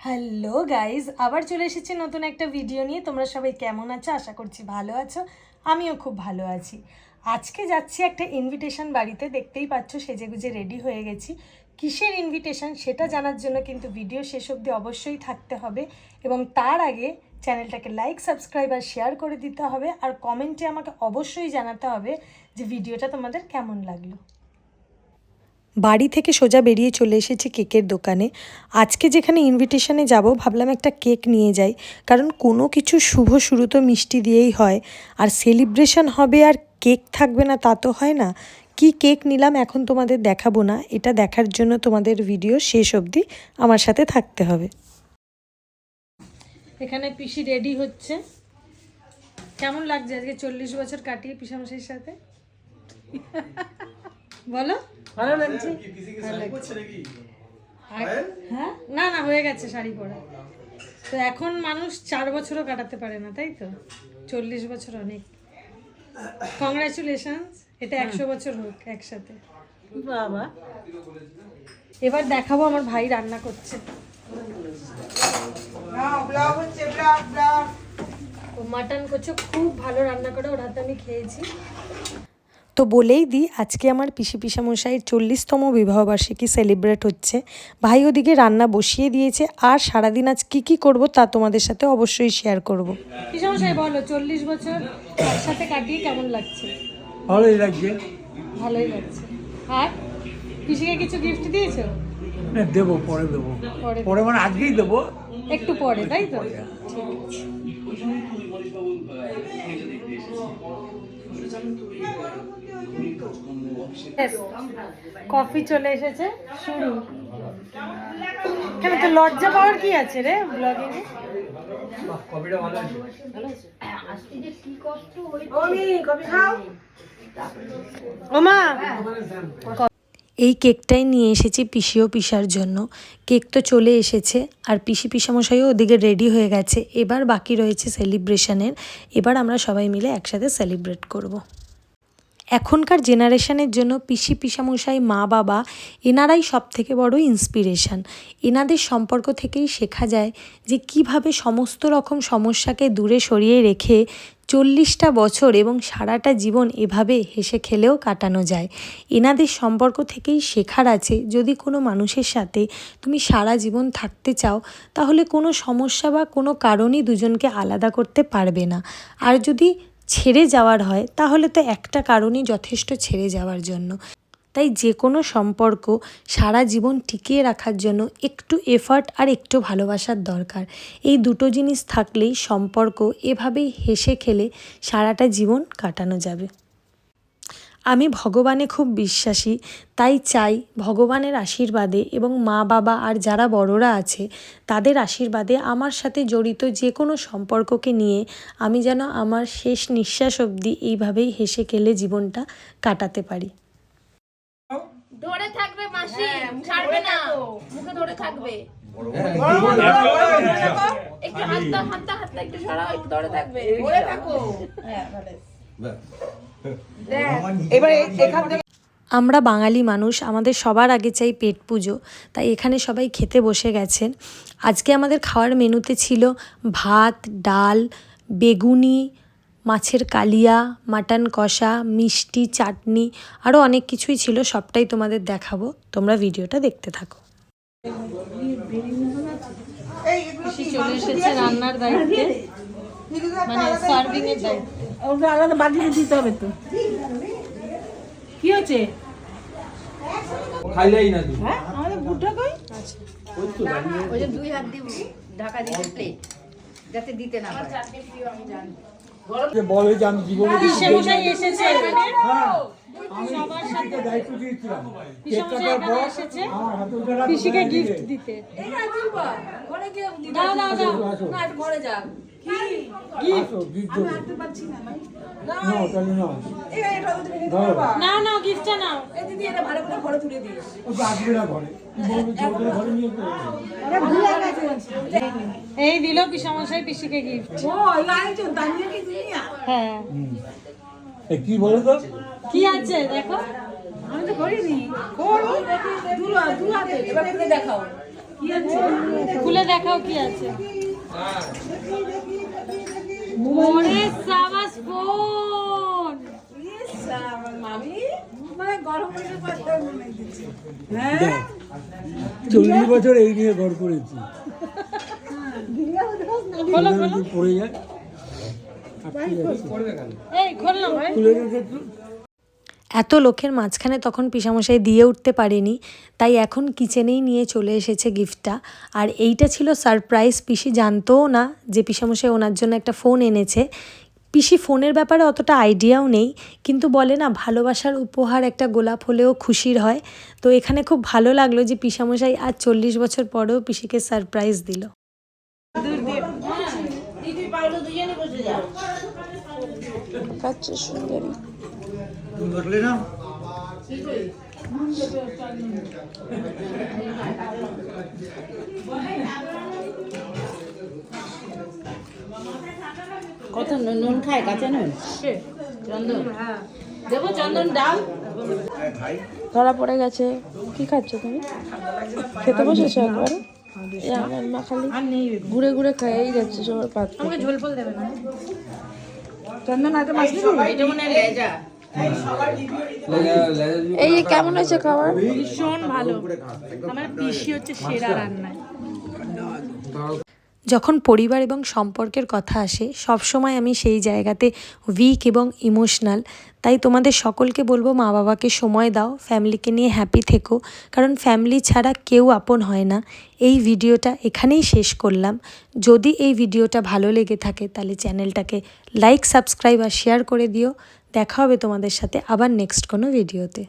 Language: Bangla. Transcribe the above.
হ্যালো গাইজ আবার চলে এসেছি নতুন একটা ভিডিও নিয়ে। তোমরা সবাই কেমন আছো? আশা করছি ভালো আছো। আমিও খুব ভালো আছি। আজকে যাচ্ছি একটা ইনভিটেশন বাড়িতে। দেখতেই পাচ্ছ, সেজেগুজে রেডি হয়ে গেছি। কিসের ইনভিটেশন সেটা জানার জন্য কিন্তু ভিডিও শেষ অবধি অবশ্যই থাকতে হবে। এবং তার আগে চ্যানেলটাকে লাইক সাবস্ক্রাইব আর শেয়ার করে দিতে হবে। আর কমেন্টে আমাকে অবশ্যই জানাতে হবে যে ভিডিওটা তোমাদের কেমন লাগল। বাড়ি থেকে সোজা বেরিয়ে চলে এসেছি কেকের দোকানে। আজকে যেখানে ইনভিটেশনে যাব, ভাবলাম একটা কেক নিয়ে যাই। কারণ কোনো কিছু শুভ শুরু তো মিষ্টি দিয়েই হয়। আর সেলিব্রেশন হবে আর কেক থাকবে না তা তো হয় না। কি কেক নিলাম এখন তোমাদের দেখাবো না। এটা দেখার জন্য তোমাদের ভিডিও শেষ অবধি আমার সাথে থাকতে হবে। এখানে পিসি রেডি হচ্ছে। কেমন লাগছে? আজকে চল্লিশ বছর কাটিয়ে পিসামশির সাথে? বলো? ভালো লাগছে। আর- হ্যাঁ? না না হয়ে গেছে শাড়ি পরা। তো এখন মানুষ চার বছরও কাটাতে পারে না তাই তো? চল্লিশ বছর অনেক। কংগ্রাচুলেশন এটা একশো বছর হোক একসাথে। বাবা। এবার দেখাবো আমার ভাই রান্না করছে। ও মাটন করছে খুব ভালো রান্না করে ওর হাতে আমি খেয়েছি। তো বলেই দিই আজকে আমার পিসি পিসামশাইয়ের চল্লিশতম বিবাহবার্ষিকী সেলিব্রেট হচ্ছে। ভাই ওদিকে রান্না বসিয়ে দিয়েছে আর সারাদিন আজ কি কি করব তা তোমাদের সাথে অবশ্যই শেয়ার করব। পিসামশাই বলো চল্লিশ বছর একসাথে কাটিয়ে কেমন লাগছে? ভালোই লাগছে। ভালোই লাগছে। আর পিসিকে কিছু গিফট দিয়েছ? না দেবো পরে দেবো। পরে। পরে মানে আজকেই দেবো। একটু পরে তাই তো? কফি চলে এসেছে শুরু। কেন তো লজ্জা পাওয়ার কি আছে রে ব্লগিং এ? কপিটা ভালো আছে। ওমা! এই কেকটাই নিয়ে এসেছি পিসি ও পিসার জন্য। কেক তো চলে এসেছে আর পিসি পিসামশাইও ওদিকে রেডি হয়ে গেছে। এবার বাকি রয়েছে সেলিব্রেশনের এবার আমরা সবাই মিলে একসাথে সেলিব্রেট করব। এখনকার জেনারেশনের জন্য পিসি পিসামশাই, মা বাবা এনারাই সব থেকে বড় ইন্সপিরেশান এনাদের সম্পর্ক থেকেই শেখা যায় যে কীভাবে সমস্ত রকম সমস্যাকে দূরে সরিয়ে রেখে চল্লিশটা বছর এবং সারাটা জীবন এভাবে হেসে খেলেও কাটানো যায়। এনাদের সম্পর্ক থেকেই শেখার আছে, যদি কোনো মানুষের সাথে তুমি সারা জীবন থাকতে চাও, তাহলে কোনো সমস্যা বা কোনো কারণই দুজনকে আলাদা করতে পারবে না। আর যদি ছেড়ে যাওয়ার হয়, তাহলে তো একটা কারণই যথেষ্ট ছেড়ে যাওয়ার জন্য। তাই যে কোনো সম্পর্ক সারা জীবন টিকিয়ে রাখার জন্য একটু এফার্ট আর একটু ভালোবাসার দরকার। এই দুটো জিনিস থাকলেই সম্পর্ক এভাবেই হেসে খেলে সারাটা জীবন কাটানো যাবে। আমি ভগবানে খুব বিশ্বাসী তাই চাই ভগবানের আশীর্বাদে এবং মা বাবা আর যারা বড়রা আছে তাদের আশীর্বাদে আমার সাথে জড়িত যে কোনো সম্পর্ককে নিয়ে আমি যেন আমার শেষ নিঃশ্বাস অবধি এইভাবেই হেসে খেলে জীবনটা কাটাতে পারি। ধরে থাকবে মাসি ছাড়বে না। মুখে ধরে থাকবে। একটু হাতটা হাতটা হাতটা একটু সরাও একটু ধরে থাকবে। ধরে থাকো। আমরা বাঙালি মানুষ আমাদের সবার আগে চাই পেট পুজো। তাই এখানে সবাই খেতে বসে গেছেন। আজকে আমাদের খাওয়ার মেনুতে ছিল ভাত ডাল বেগুনি মাছের কালিয়া মাটন কষা মিষ্টি চাটনি আরও অনেক কিছুই ছিল সবটাই তোমাদের দেখাবো। তোমরা ভিডিওটা দেখতে থাকো। চলে এসেছে রান্নার দায়িত্বে। মানে সার্ভিং এর দায়িত্বে। ওটা আলাদা বাটিতে দিতে হবে তো। কি হচ্ছে? খাইলেই না তুই হ্যাঁ আমাদের বুটটা কই? ওই যে দুই হাত দিয়ে ঢাকা দিয়ে প্লেট যাতে দিতে না পারে। যে বলে আমি জীবনে পিসেমশাই এসেছে এখানে। হ্যাঁ আমি পর এসেছে। ওটা রাখো, পিসিকে হ্যাঁ, গিফট দিতে। দাও দাও দাও। দেবো তো ঘরে কি এই দিল পিসামশাই পিসিকে গিফট। হ্যাঁ। কি বলো তো? কি আছে দেখো। আমি এবার খুলে দেখাও। কি আছে? খুলে দেখাও কি আছে। ওরে সাবাস চল্লিশ বছর এই নিয়ে ঘর করেছি। পড়ে যায়। খোলো ভাই খুলে রেখে একটু এত লোকের মাঝখানে তখন পিসামশাই দিয়ে উঠতে পারেনি, তাই এখন কিচেনেই নিয়ে চলে এসেছে গিফটটা। আর এইটা ছিল সারপ্রাইজ, পিসি জানতোও না যে পিসামশাই ওনার জন্য একটা ফোন এনেছে। পিসি ফোনের ব্যাপারে অতটা আইডিয়াও নেই, কিন্তু বলে না, ভালোবাসার উপহার একটা গোলাপ হলেও খুশির হয়। তো এখানে খুব ভালো লাগল যে পিসামশাই আজ চল্লিশ বছর পরেও পিসিকে সারপ্রাইজ দিল। ধরলে না? কত নুন নুন খায় কাঁচা নুন? চন্দন? দেবো চন্দন ডাল ধরা পড়ে গেছে। কি খাচ্ছ তুমি? খেতে বসেছো একবার? আমার মা খালি ঘুরে ঘুরে খেয়েই যাচ্ছে সবার পাত্র আমাকে ঝোল ফল দেবে না। চন্দন হাতে মাছ এটা মনে লেজা। এই কেমন হয়েছে খাবার? ভীষণ ভালো। আমার পিসি হচ্ছে সেরা রান্নায়। যখন পরিবার এবং সম্পর্কের কথা আসে সবসময় আমি সেই জায়গাতে উইক এবং ইমোশনাল তাই তোমাদের সকলকে বলব মা বাবাকে সময় দাও ফ্যামিলিকে নিয়ে হ্যাপি থেকো। কারণ ফ্যামিলি ছাড়া কেউ আপন হয় না। এই ভিডিওটা এখানেই শেষ করলাম। যদি এই ভিডিওটা ভালো লেগে থাকে তাহলে চ্যানেলটাকে লাইক সাবস্ক্রাইব আর শেয়ার করে দিও। দেখা হবে তোমাদের সাথে আবার নেক্সট কোনো ভিডিওতে